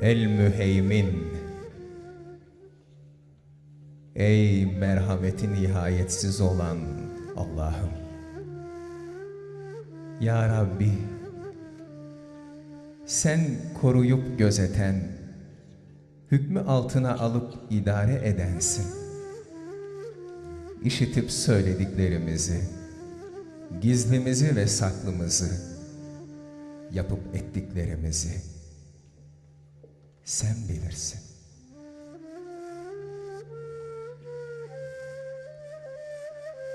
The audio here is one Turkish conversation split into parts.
El müheymin Ey merhameti nihayetsiz olan Allah'ım. Ya Rabbi Sen koruyup gözeten Hükmü altına alıp idare edensin. İşitip söylediklerimizi Gizlimizi ve saklımızı Yapıp ettiklerimizi Sen bilirsin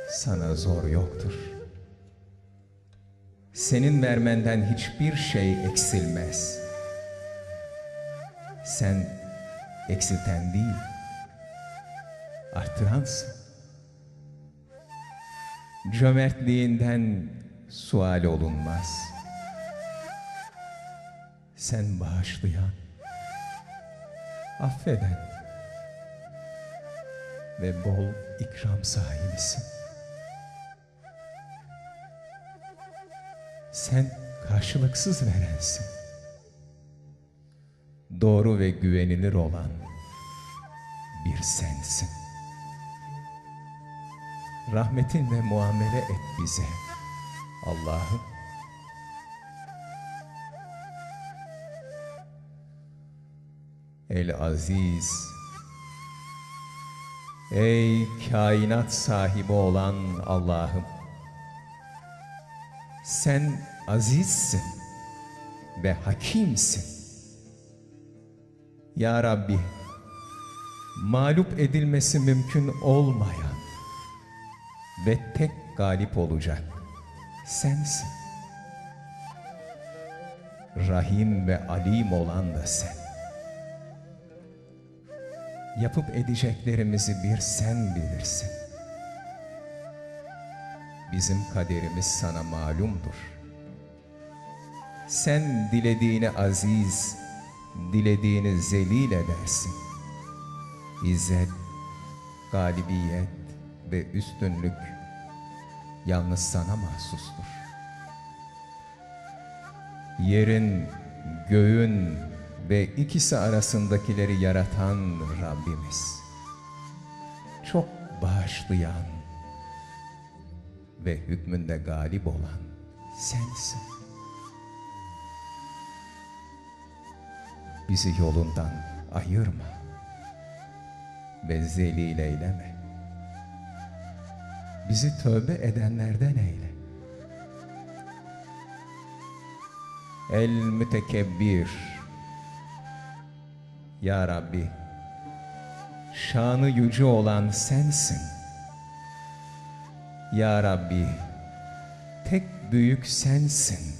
Sana zor yoktur. Senin vermenden hiçbir şey eksilmez. Sen eksilten değil, arttıransın. Cömertliğinden sual olunmaz. Sen bağışlayan, affeden ve bol ikram sahibisin. Sen karşılıksız verensin. Doğru ve güvenilir olan bir sensin. Rahmetinle muamele et bize. Allah'ım. El Aziz. Ey kainat sahibi olan Allah'ım. Sen azizsin ve hakimsin. Ya Rabbi, mağlup edilmesi mümkün olmayan ve tek galip olacak sensin. Rahim ve alim olan da sen. Yapıp edeceklerimizi bir sen bilirsin. Bizim kaderimiz sana malumdur. Sen dilediğini aziz, dilediğini zelil edersin. İzzet, galibiyet ve üstünlük yalnız sana mahsustur. Yerin, göğün ve ikisi arasındakileri yaratan Rabbimiz. Çok bağışlayan, ve hükmünde galip olan sensin. Bizi yolundan ayırma ve zelil eyleme. Bizi tövbe edenlerden eyle. El mütekebbir Ya Rabbi şanı yüce olan sensin. Ya Rabbi, tek büyük sensin.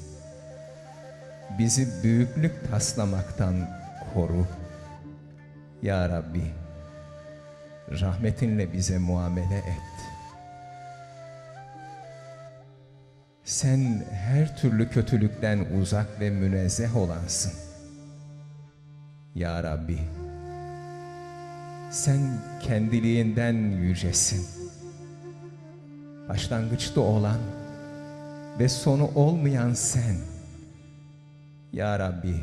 Bizi büyüklük taslamaktan koru. Ya Rabbi, rahmetinle bize muamele et. Sen her türlü kötülükten uzak ve münezzeh olansın. Ya Rabbi, sen kendiliğinden yücesin başlangıçta olan ve sonu olmayan sen. Ya Rabbi,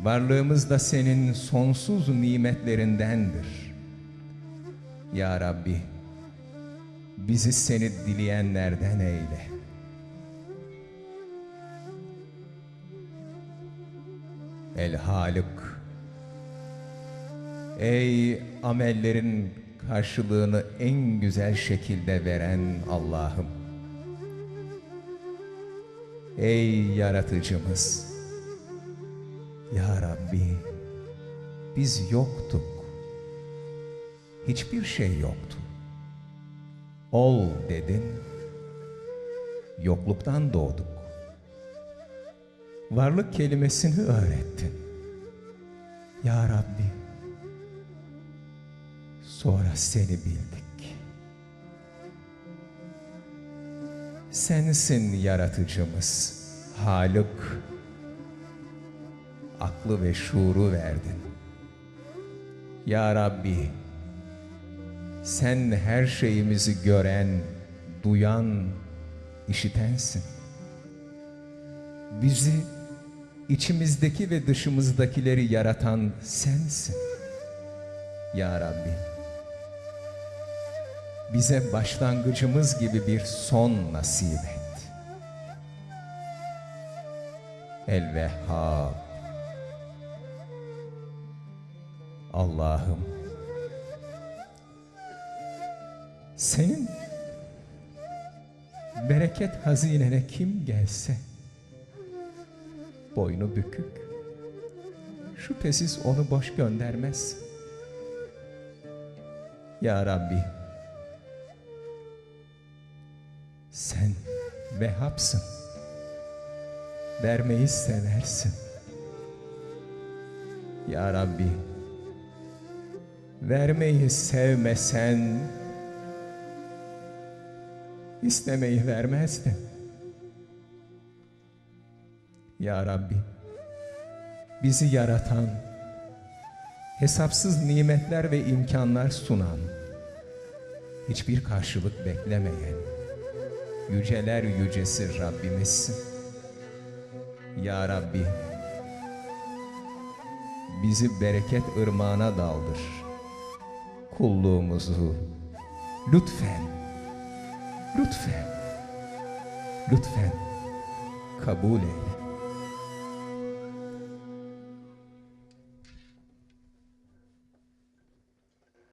varlığımız da senin sonsuz nimetlerindendir. Ya Rabbi, bizi seni dileyenlerden eyle. El Halık, ey amellerin karşılığını en güzel şekilde veren Allah'ım. Ey yaratıcımız! Ya Rabbi, biz yoktuk. Hiçbir şey yoktu. Ol dedin, yokluktan doğduk. Varlık kelimesini öğrettin. Ya Rabbi, Sonra seni bildik. Sensin yaratıcımız, Halık. Aklı ve şuuru verdin. Ya Rabbi, sen her şeyimizi gören, duyan, işitensin. Bizi içimizdeki ve dışımızdakileri yaratan sensin. Ya Rabbi, bize başlangıcımız gibi bir son nasip et. El Vehhab Allah'ım senin bereket hazinene kim gelse boynu bükük şüphesiz onu boş göndermez. Ya Rabbi sen Vehhab'sın. Vermeyi seversin. Ya Rabbi vermeyi sevmesen istemeyi vermezdin. Ya Rabbi bizi yaratan hesapsız nimetler ve imkanlar sunan hiçbir karşılık beklemeyen yüceler yücesi Rabbimizsin. Ya Rabbi bizi bereket ırmağına daldır. Kulluğumuzu lütfen, lütfen, lütfen kabul eyle.